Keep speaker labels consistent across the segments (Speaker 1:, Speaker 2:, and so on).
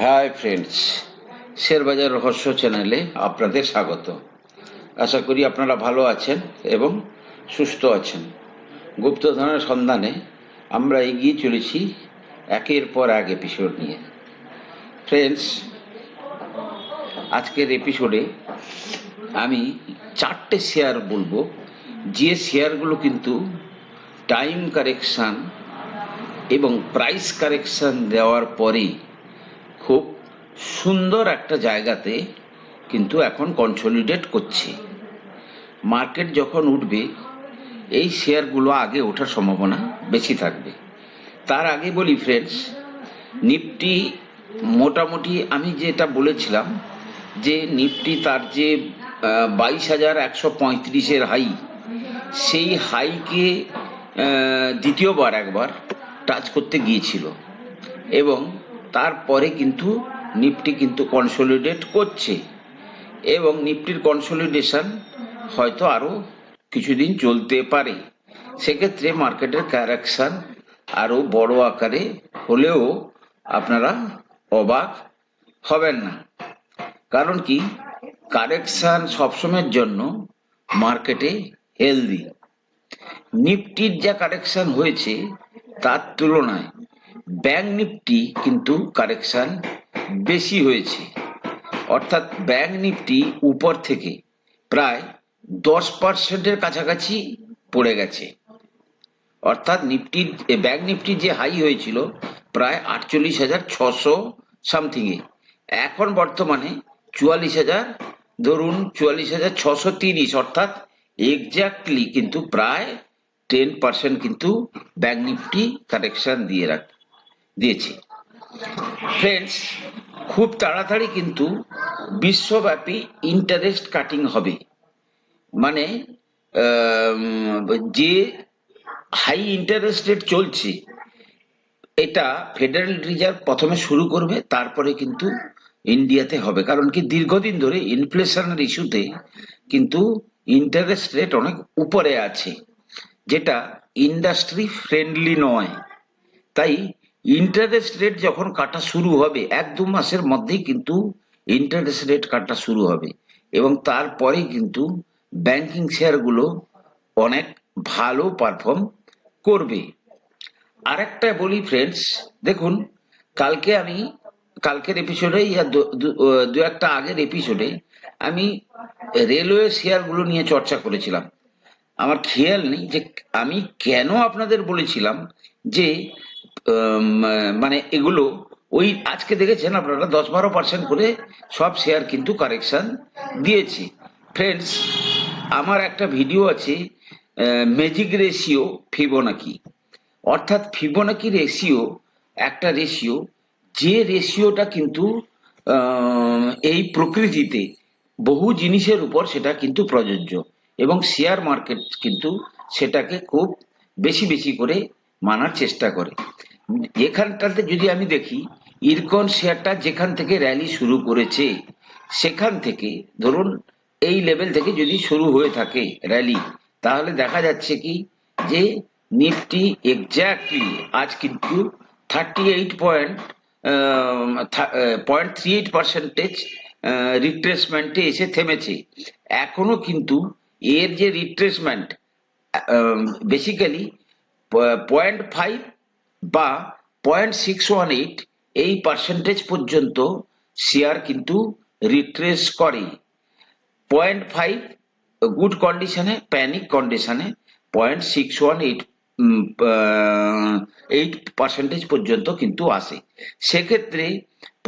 Speaker 1: Hi friends শেয়ারবাজার রহস্য চ্যানেলে আপনাদের স্বাগত। আশা করি আপনারা ভালো আছেন এবং সুস্থ আছেন। গুপ্তধনের সন্ধানে আমরা এগিয়ে চলেছি একের পর এক এপিসোড নিয়ে। ফ্রেন্ডস আজকের এপিসোডে আমি চারটে শেয়ার বলব। যে শেয়ারগুলো কিন্তু টাইম কারেকশান এবং প্রাইস কারেকশান দেওয়ার পরেই সুন্দর একটা জায়গাতে কিন্তু এখন কনসলিডেট করছে। মার্কেট যখন উঠবে, এই শেয়ারগুলো আগে ওঠার সম্ভাবনা বেশি থাকবে। তার আগে বলি ফ্রেন্ডস নিফটি মোটামুটি আমি যেটা বলেছিলাম, যে নিফটি তার যে বাইশ হাজার একশো পঁয়ত্রিশের হাই সেই হাইকে দ্বিতীয়বার একবার টাচ করতে গিয়েছিল। এবং তারপরে কিন্তু নিফটি কিন্তু কনসলিডেট করছে। এবং নিফটির কনসলিডেশন হয়তো আরও কিছুদিন চলতে পারে। সেক্ষেত্রে মার্কেটের কারেকশান আরও বড় আকারে হলেও আপনারা অবাক হবেন না। কারণ কি? কারেকশান সবসময়ের জন্য মার্কেটে হেলদি নিফটির যা কারেকশন হয়েছে, তার তুলনায় ব্যাংক নিফটি কিন্তু কারেকশন বেশি হয়েছে। অর্থাৎ ব্যাংক নিফটি উপর থেকে প্রায় দশ পার্সেন্টের কাছাকাছি পড়ে গেছে। অর্থাৎ নিফটির ব্যাংক নিফটির যে হাই হয়েছিল প্রায় আটচল্লিশ হাজার ছশো সামথিংয়ে এখন বর্তমানে চুয়াল্লিশ হাজার, ধরুন চুয়াল্লিশ হাজার ছশো তিরিশ, অর্থাৎ এক্স্যাক্টলি কিন্তু প্রায় টেন পার্সেন্ট কিন্তু ব্যাংক নিফটি কারেকশন দিয়ে রাখ, দিয়েছে। ফ্রেন্ডস খুব তাড়াতাড়ি কিন্তু বিশ্বব্যাপী ইন্টারেস্ট কাটিং হবে। মানে যে হাই ইন্টারেস্ট রেট চলছে, এটা ফেডারেল রিজার্ভ প্রথমে শুরু করবে, তারপরে কিন্তু ইন্ডিয়াতে হবে। কারণ কি, দীর্ঘদিন ধরে ইনফ্লেশনের ইস্যুতে কিন্তু ইন্টারেস্ট রেট অনেক উপরে আছে, যেটা ইন্ডাস্ট্রি ফ্রেন্ডলি নয়। তাই ইন্টারেস্ট রেট যখন কাটা শুরু হবে, এক দু মাসের মধ্যেই কিন্তু ইন্টারেস্ট রেট কাটা শুরু হবে। এবং তারপরে কিন্তু ব্যাংকিং শেয়ারগুলো অনেক ভালো পারফর্ম করবে। আরেকটা বলি ফ্রেন্ডস দেখুন, কালকে আমি, কালকের এপিসোডে ইয়া দু- একটা আগের এপিসোডে আমি রেলওয়ে শেয়ারগুলো নিয়ে চর্চা করেছিলাম। আমার খেয়াল নেই যে আমি কেন আপনাদের বলেছিলাম যে মানে এগুলো ওই আজকে দেখেছেন আপনারা, দশ বারো পার্সেন্ট করে সব শেয়ার কিন্তু কারেকশন দিয়েছে। ফ্রেন্ডস আমার একটা ভিডিও আছে ম্যাজিক রেশিও ফিবোনাকি অর্থাৎ ফিবোনাকি রেশিও একটা রেশিও যে রেশিওটা কিন্তু এই প্রকৃতিতে বহু জিনিসের উপর সেটা কিন্তু প্রযোজ্য এবং শেয়ার মার্কেট কিন্তু সেটাকে খুব বেশি বেশি করে মানার চেষ্টা করে। এখানটাতে যদি আমি দেখি, ইরকন শেয়ারটা যেখান থেকে র্যালি শুরু করেছে, সেখান থেকে, ধরুন, এই লেভেল থেকে যদি শুরু হয়ে থাকে র্যালি, তাহলে দেখা যাচ্ছে কি, যে নিফটি এক্স্যাক্টলি আজ কিন্তু thirty eight point point three eight percentage রিট্রেসমেন্টে এসে থেমেছে। এখনও কিন্তু এর যে রিট্রেসমেন্ট বেসিক্যালি পয়েন্ট ফাইভ বা পয়েন্ট সিক্স ওয়ান এইট এই পার্সেন্টেজ পর্যন্ত শেয়ার কিন্তু রিট্রেস করে। পয়েন্ট ফাইভ গুড কন্ডিশনে প্যানিক কন্ডিশনে point six one eight eight percentage পর্যন্ত কিন্তু আসে। সেক্ষেত্রে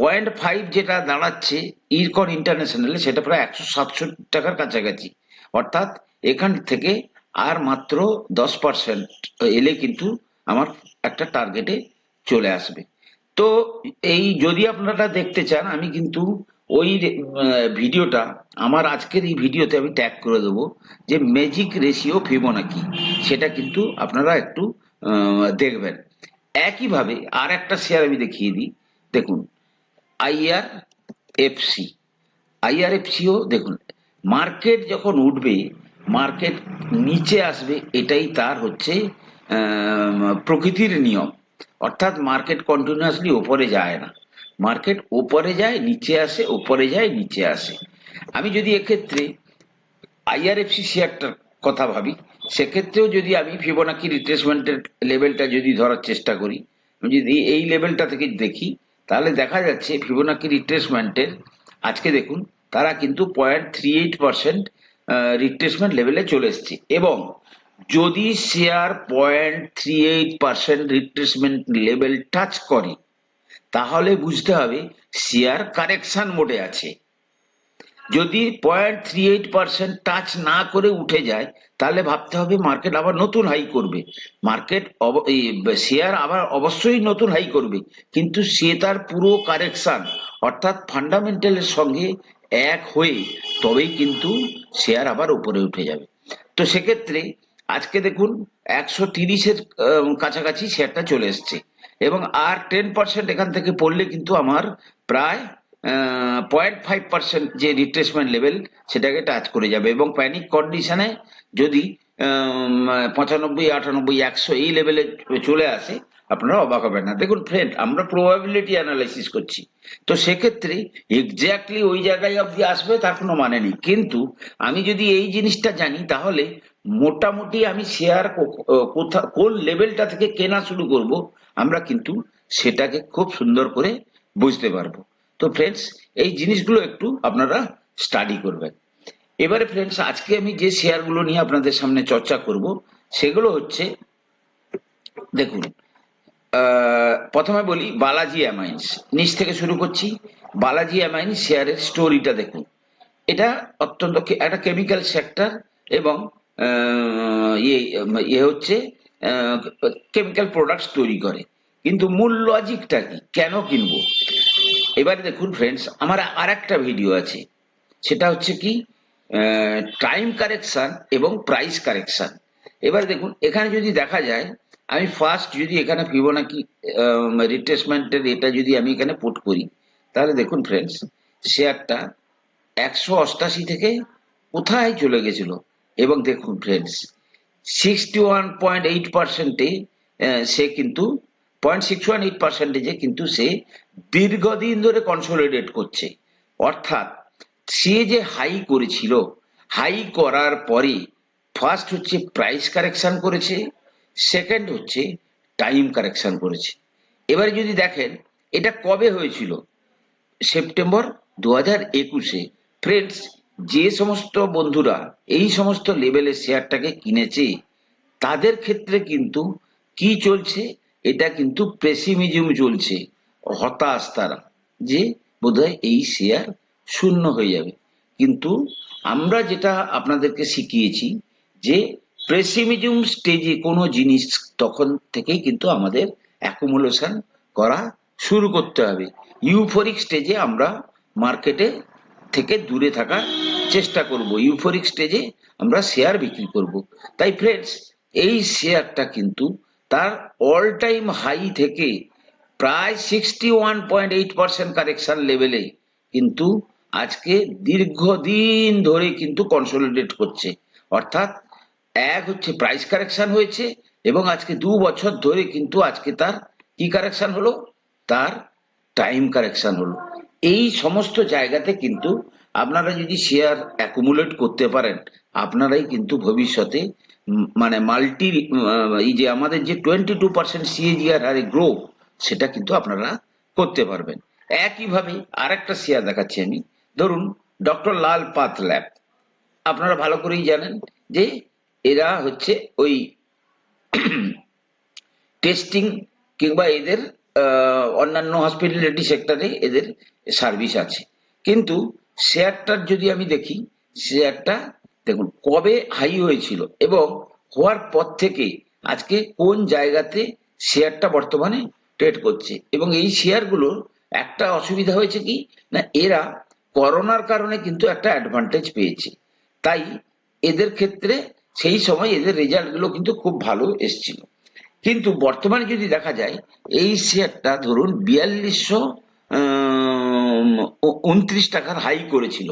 Speaker 1: পয়েন্ট ফাইভ যেটা দাঁড়াচ্ছে ইরকন ইন্টারন্যাশনালে সেটা প্রায় একশো সাতশো টাকার কাছাকাছি। অর্থাৎ এখান থেকে আর মাত্র দশ পার্সেন্ট এলে কিন্তু আমার একটা টার্গেটে চলে আসবে। তো এই যদি আপনারা দেখতে চান, আমি কিন্তু ওই ভিডিওটা, আমার আজকের এই ভিডিওতে আমি ট্যাগ করে দেবো যে ম্যাজিক রেশিও ফিবোনাকি সেটা কিন্তু আপনারা একটু দেখবেন। একইভাবে আর একটা শেয়ার আমি দেখিয়ে দিই। দেখুন আইআর এফসি আইআরএফসিও দেখুন মার্কেট যখন উঠবে মার্কেট নিচে আসবে, এটাই তার হচ্ছে প্রকৃতির নিয়ম। অর্থাৎ মার্কেট কন্টিনিউয়াসলি ওপরে যায় না। মার্কেট ওপরে যায়, নিচে আসে, ওপরে যায়, নিচে আসে। আমি যদি এক্ষেত্রে আইআরএফসি শেয়ারটার কথা ভাবি, সেক্ষেত্রেও যদি আমি ফিবোনাকি রিট্রেসমেন্টের লেভেলটা যদি ধরার চেষ্টা করি, আমি যদি এই লেভেলটা থেকে দেখি, তাহলে দেখা যাচ্ছে ফিবোনাকি রিট্রেসমেন্টের আজকে দেখুন, তারা কিন্তু point three eight percent retracement লেভেলে চলে এসছে। এবং যদি share point three eight percent retracement level touch করে, তাহলে বুঝতে হবে শেয়ার কারেকশন মোডে আছে। যদি point three eight percent touch না করে উঠে যায়, তাহলে ভাবতে হবে মার্কেট আবার নতুন হাই করবে। মার্কেট শেয়ার আবার অবশ্যই নতুন হাই করবে, কিন্তু সে তার পুরো কারেকশন অর্থাৎ ফান্ডামেন্টালের সঙ্গে এক হয়ে, তবেই কিন্তু শেয়ার আবার উপরে উঠে যাবে। তো সেক্ষেত্রে আজকে দেখুন একশো তিরিশের কাছাকাছি শেয়ারটা চলে এসছে। এবং আর টেন পার্সেন্ট এখান থেকে পড়লে কিন্তু আমার প্রায় পয়েন্ট ফাইভ পার্সেন্ট যে রিট্রেসমেন্ট লেভেল সেটাকে টাচ করে যাবে। এবং প্যানিক কন্ডিশনে যদি পঁচানব্বই, আটানব্বই, একশো এই লেভেলে চলে আসে, আপনারা অবাক হবেন না। দেখুন ফ্রেন্ড আমরা প্রবাবিলিটি অ্যানালাইসিস করছি। তো সেক্ষেত্রে এক্স্যাক্টলি ওই জায়গায় অবধি আসবে, তার কোনো মানে নেই। কিন্তু আমি যদি এই জিনিসটা জানি, তাহলে মোটামুটি আমি শেয়ার কোথা, কোন লেভেলটা থেকে কেনা শুরু করব, আমরা কিন্তু সেটাকে খুব সুন্দর করে বুঝতে পারব। তো ফ্রেন্ডস এই জিনিসগুলো একটু আপনারা স্টাডি করবেন। এবারে ফ্রেন্ডস আজকে আমি যে শেয়ারগুলো নিয়ে আপনাদের সামনে চর্চা করব, সেগুলো হচ্ছে, দেখুন প্রথমে বলি বালাজি অ্যামাইন্স নিচ থেকে শুরু করছি। বালাজি অ্যামাইন্স শেয়ারের স্টোরিটা দেখুন। এটা অত্যন্ত একটা কেমিক্যাল সেক্টর এবং ইয়ে ইয়ে হচ্ছে কেমিক্যাল প্রোডাক্টস তৈরি করে। কিন্তু মূল লজিকটা কি? কেন কিনবো? এবারে দেখুন ফ্রেন্ডস আমার আর একটা ভিডিও আছে। সেটা হচ্ছে কি টাইম কারেকশন এবং প্রাইস কারেকশন এবার দেখুন, এখানে যদি দেখা যায়, আমি ফার্স্ট যদি এখানে ফিবোনাকি রিট্রেসমেন্টের এটা যদি আমি এখানে পুট করি, তাহলে দেখুন ফ্রেন্ডস শেয়ারটা একশো অষ্টাশি থেকে কোথায় চলে গেছিল? এবং দেখুন friends sixty one point eight পার্সেন্টে সে কিন্তু পয়েন্ট সিক্স ওয়ান এইট পার্সেন্টেজে কিন্তু সে দীর্ঘদিন ধরে কনসোলিডেট করছে। অর্থাৎ, সে যে হাই করেছিল হাই করার পরে ফার্স্ট হচ্ছে প্রাইস কারেকশন করেছে সেকেন্ড হচ্ছে টাইম কারেকশন করেছে। এবারে যদি দেখেন, এটা কবে হয়েছিল? সেপ্টেম্বর দু হাজার একুশে। ফ্রেন্ডস যে সমস্ত বন্ধুরা এই সমস্ত লেভেলের শেয়ারটাকে কিনেছে, তাদের ক্ষেত্রে কিন্তু কি চলছে, এটা কিন্তু পেসিমিজম চলছে, হতাশ তারা যে বোধহয় এই শেয়ার শূন্য হয়ে যাবে। কিন্তু আমরা যেটা আপনাদেরকে শিখিয়েছি যে প্রেসিমিজম স্টেজে কোনো জিনিস তখন থেকেই কিন্তু আমাদের অ্যাকুমুলেশন করা শুরু করতে হবে। ইউফোরিক স্টেজে আমরা মার্কেটে থেকে দূরে থাকার চেষ্টা করব ইউফোরিক স্টেজে আমরা শেয়ার বিক্রি করব। তাই ফ্রেন্ডস এই শেয়ারটা কিন্তু তার অল টাইম হাই থেকে প্রায় sixty one point eight percent correction লেভেলে কিন্তু আজকে দীর্ঘদিন ধরে কিন্তু কনসোলিডেট করছে। অর্থাৎ এক হচ্ছে প্রাইস কারেকশন হয়েছে এবং আজকে দু বছর ধরে কিন্তু আজকে তার কি কারেকশন হলো? তার টাইম কারেকশন হলো। এই সমস্ত জায়গাতে কিন্তু আপনারা যদি শেয়ার অ্যাকুমুলেট করতে পারেন, আপনারাই কিন্তু ভবিষ্যতে মানে মাল্টি এই যে আমাদের যে টোয়েন্টি টু পার্সেন্ট সিএজিআর হারে গ্রো সেটা কিন্তু আপনারা করতে পারবেন। একইভাবে আর একটা শেয়ার দেখাচ্ছি আমি। ধরুন ডক্টর লাল পাত ল্যাব আপনারা ভালো করেই জানেন যে এরা হচ্ছে ওই টেস্টিং কিংবা এদের অন্যান্য হসপিটালিটি সেক্টরে এদের সার্ভিস আছে। কিন্তু শেয়ারটার যদি আমি দেখি, শেয়ারটা দেখুন, কবে হাই হয়েছিল এবং হওয়ার পর থেকে আজকে কোন জায়গাতে শেয়ারটা বর্তমানে ট্রেড করছে এবং এই শেয়ারগুলোর একটা অসুবিধা হয়েছে কি? না, এরা করোনার কারণে কিন্তু একটা অ্যাডভান্টেজ পেয়েছে। তাই এদের ক্ষেত্রে সেই সময় এদের রেজাল্টগুলো কিন্তু খুব ভালো এসেছিল। কিন্তু বর্তমানে যদি দেখা যায়, এই শেয়ারটা ধরুন বিয়াল্লিশশো উনত্রিশ টাকার হাই করেছিল।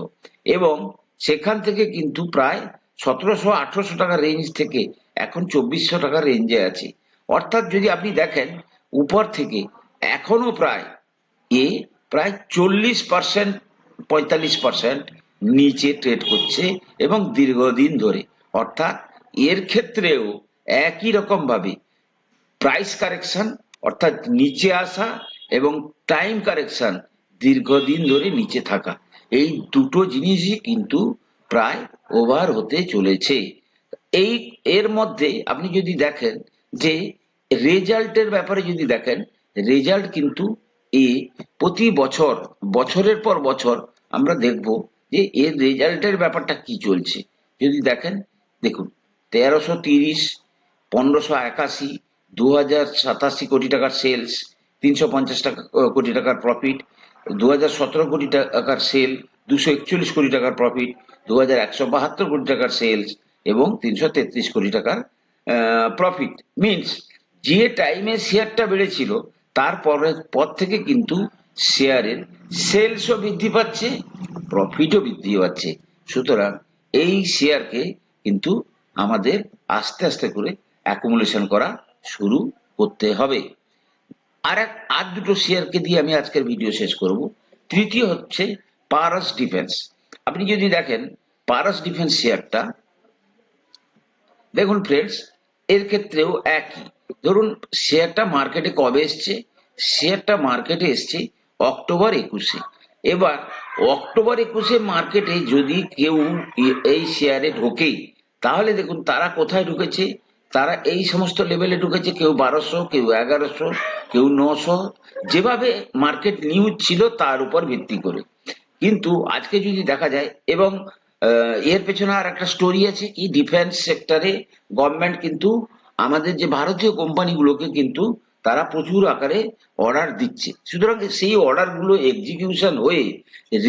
Speaker 1: এবং সেখান থেকে কিন্তু প্রায় সতেরোশো, আঠারোশো টাকা রেঞ্জ থেকে এখন চব্বিশশো টাকার রেঞ্জে আছে। অর্থাৎ যদি আপনি দেখেন, উপর থেকে এখনও প্রায় এ প্রায় চল্লিশ পার্সেন্ট পঁয়তাল্লিশ পার্সেন্ট নিচে ট্রেড করছে এবং দীর্ঘদিন ধরে। অর্থাৎ এর ক্ষেত্রেও একই রকম ভাবে প্রাইস কারেকশন অর্থাৎ নিচে আসা এবং টাইম কারেকশন দীর্ঘদিন ধরে নিচে থাকা। এই দুটো জিনিসই কিন্তু প্রায় ওভার হতে চলেছে। এই, এর মধ্যে আপনি যদি দেখেন যে রেজাল্টের ব্যাপারে যদি দেখেন রেজাল্ট কিন্তু এ প্রতি বছর, বছরের পর বছর আমরা দেখব যে এর রেজাল্টের ব্যাপারটা কি চলছে। যদি দেখেন, দেখুন, তেরোশো তিরিশ, পনেরোশো একাশি দু হাজার সাতাশি কোটি টাকার সেলস তিনশো পঞ্চাশ টাকা কোটি টাকার প্রফিট দু হাজার সতেরো কোটি টাকার সেল দুশো একচল্লিশ কোটি টাকার প্রফিট দু হাজার একশো বাহাত্তর কোটি টাকার সেলস এবং তিনশো তেত্রিশ কোটি টাকার প্রফিট মিনস যে টাইমে শেয়ারটা বেড়েছিল তারপরে পর থেকে কিন্তু শেয়ারের সেলসও বৃদ্ধি পাচ্ছে প্রফিটও বৃদ্ধি পাচ্ছে। সুতরাং এই শেয়ারকে কিন্তু আমাদের আস্তে আস্তে করে অ্যাকুমুলেশন করা শুরু করতে হবে। আর এক আর দুটো শেয়ারকে দিয়ে আমি আজকের ভিডিও শেষ করব। তৃতীয় হচ্ছে পারাস ডিফেন্স। আপনি যদি দেখেন, পারাস ডিফেন্স শেয়ারটা দেখুন ফ্রেন্ডস এর ক্ষেত্রেও একই। ধরুন শেয়ারটা মার্কেটে কবে এসছে? শেয়ারটা মার্কেটে এসছে অক্টোবর একুশে। এবার, অক্টোবর একুশে মার্কেটে যদি কেউ এই শেয়ারে ঢোকে তাহলে দেখুন তারা কোথায় ঢুকেছে? তারা এই সমস্ত লেভেলে ঢুকেছে, কেউ বারোশো, কেউ এগারোশো, কেউ নশো। যেভাবে মার্কেট নিউজ ছিল, তার উপর ভিত্তি করে। কিন্তু আজকে যদি দেখা যায়, এবং এর পেছনে আর একটা স্টোরি আছে কি ডিফেন্স সেক্টরে গভর্নমেন্ট কিন্তু আমাদের যে ভারতীয় কোম্পানিগুলোকে কিন্তু তারা প্রচুর আকারে অর্ডার দিচ্ছে। সুতরাং সেই অর্ডারগুলো এক্সিকিউশন হয়ে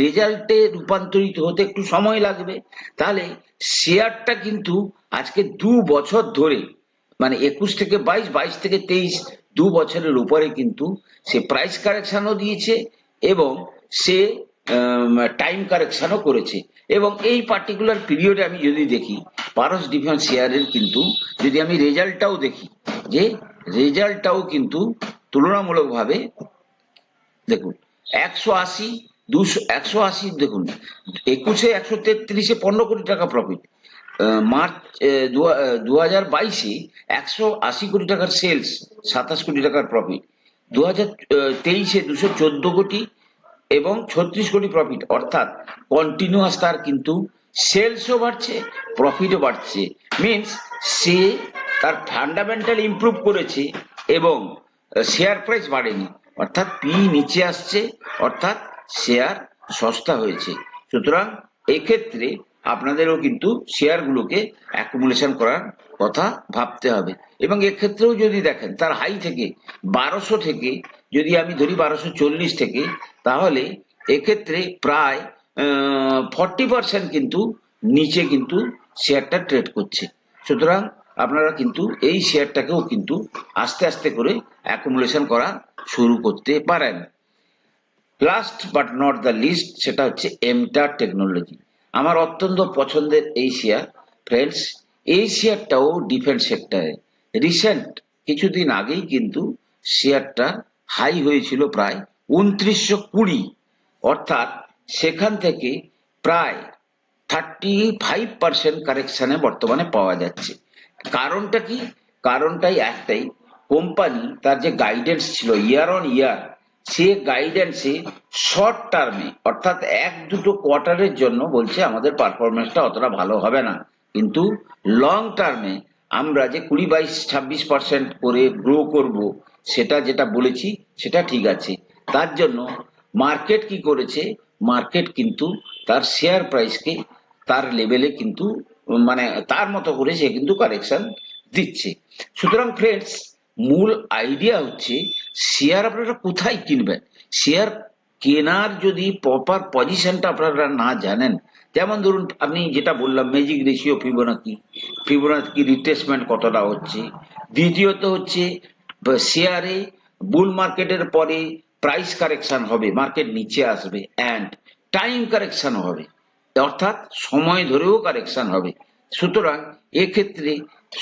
Speaker 1: রেজাল্টে রূপান্তরিত হতে একটু সময় লাগবে। তাহলে শেয়ারটা কিন্তু আজকে দু বছর ধরে মানে একুশ থেকে বাইশ বাইশ থেকে তেইশ দু বছরের উপরে কিন্তু সে প্রাইস কারেকশনও দিয়েছে এবং সে টাইম কারেকশনও করেছে। এবং এই পার্টিকুলার পিরিয়ডে আমি যদি দেখি, পারস ডিফেন্স শেয়ারের কিন্তু যদি আমি রেজাল্টটাও দেখি যে রেজাল্টটাও কিন্তু তুলনামূলকভাবে, দেখুন, একশো আশি, দুশো, একশো আশি, দেখুন, একুশে একশো তেত্রিশে পনেরো কোটি টাকা প্রফিট মার্চ দু হাজার বাইশে একশো আশি কোটি টাকার সেলস সাতাশ কোটি টাকার প্রফিট দু হাজার তেইশে দুশো চোদ্দ কোটি এবং ছত্রিশ কোটি প্রফিট অর্থাৎ কন্টিনিউয়াস তার কিন্তু সেলসও বাড়ছে প্রফিটও বাড়ছে মিনস সে তার ফান্ডামেন্টাল ইমপ্রুভ করেছে এবং শেয়ার প্রাইস বাড়েনি। অর্থাৎ পি নিচে আসছে, অর্থাৎ শেয়ার সস্তা হয়েছে। সুতরাং এক্ষেত্রে আপনাদেরও কিন্তু শেয়ারগুলোকে অ্যাকুমুলেশন করার কথা ভাবতে হবে। এবং এক্ষেত্রেও যদি দেখেন, তার হাই থেকে বারোশো থেকে, যদি আমি ধরি বারোশো চল্লিশ থেকে, তাহলে এক্ষেত্রে প্রায় ফর্টি পার্সেন্ট কিন্তু নিচে কিন্তু শেয়ারটা ট্রেড করছে। সুতরাং আপনারা কিন্তু এই শেয়ারটাকেও কিন্তু আস্তে আস্তে করে অ্যাকুমুলেশন করা শুরু করতে পারেন। Last but not the least সেটা হচ্ছে এমটার টেকনোলজি আমার অত্যন্ত পছন্দের এই শেয়ার ফ্রেন্ডস এই শেয়ারটাও ডিফেন্স সেক্টরে রিসেন্ট কিছুদিন আগেই কিন্তু শেয়ারটা হাই হয়েছিল প্রায় উনত্রিশশো কুড়ি। অর্থাৎ সেখান থেকে প্রায় থার্টি ফাইভ পার্সেন্ট কারেকশনে বর্তমানে পাওয়া যাচ্ছে। কারণটা কি? কারণটাই একটাই। কোম্পানি তার যে গাইডেন্স ছিল year on year say গাইডেন্সে short টার্মে অর্থাৎ এক দুটো কোয়ার্টারের জন্য বলছে আমাদের পারফরমেন্সটা অতটা ভালো হবে না। কিন্তু লং টার্মে আমরা যে কুড়ি বাইশ, ছাব্বিশ পার্সেন্ট করে গ্রো করব, সেটা যেটা বলেছি, সেটা ঠিক আছে। তার জন্য মার্কেট কি করেছে? মার্কেট কিন্তু তার শেয়ার প্রাইসকে তার লেভেলে কিন্তু মানে তার মতো করে সে কিন্তু কারেকশন দিচ্ছে। সুতরাং ফ্রেন্ডস মূল আইডিয়া হচ্ছে শেয়ার আপনারা কোথায় কিনবেন? শেয়ার কেনার যদি প্রপার পজিশনটা আপনারা না জানেন, যেমন ধরুন আমি যেটা বললাম magic ratio Fibonacci Fibonacci retracement কতটা হচ্ছে? দ্বিতীয়ত হচ্ছে শেয়ারে বুল মার্কেটের পরে প্রাইস কারেকশন হবে মার্কেট নিচে আসবে অ্যান্ড টাইম কারেকশন হবে। অর্থাৎ সময় ধরেও কারেকশন হবে। সুতরাং এক্ষেত্রে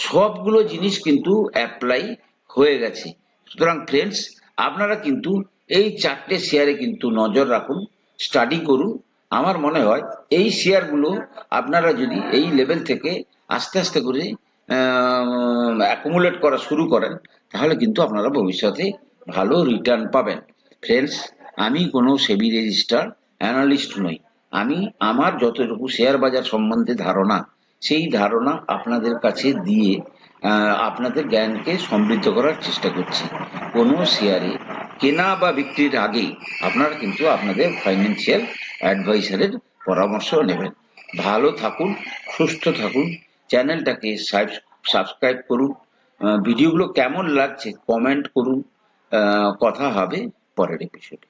Speaker 1: সবগুলো জিনিস কিন্তু অ্যাপ্লাই হয়ে গেছে। সুতরাং ফ্রেন্ডস আপনারা কিন্তু এই চারটে শেয়ারে কিন্তু নজর রাখুন স্টাডি করুন। আমার মনে হয় এই শেয়ারগুলো আপনারা যদি এই লেভেল থেকে আস্তে আস্তে করে অ্যাকুমুলেট করা শুরু করেন, তাহলে কিন্তু আপনারা ভবিষ্যতে ভালো রিটার্ন পাবেন। ফ্রেন্ডস আমি কোনো সেবি রেজিস্টার অ্যানালিস্ট নই। আমি আমার যতটুকু শেয়ার বাজার সম্বন্ধে ধারণা, সেই ধারণা আপনাদের কাছে দিয়ে আপনাদের জ্ঞানকে সমৃদ্ধ করার চেষ্টা করছি। কোনো শেয়ারে কেনা বা বিক্রির আগে আপনারা কিন্তু আপনাদের ফাইন্যান্সিয়াল অ্যাডভাইসারের পরামর্শ নেবেন। ভালো থাকুন, সুস্থ থাকুন, চ্যানেলটাকে সাবস্ক্রাইব করুন ভিডিওগুলো কেমন লাগছে কমেন্ট করুন কথা হবে পরের এপিসোডে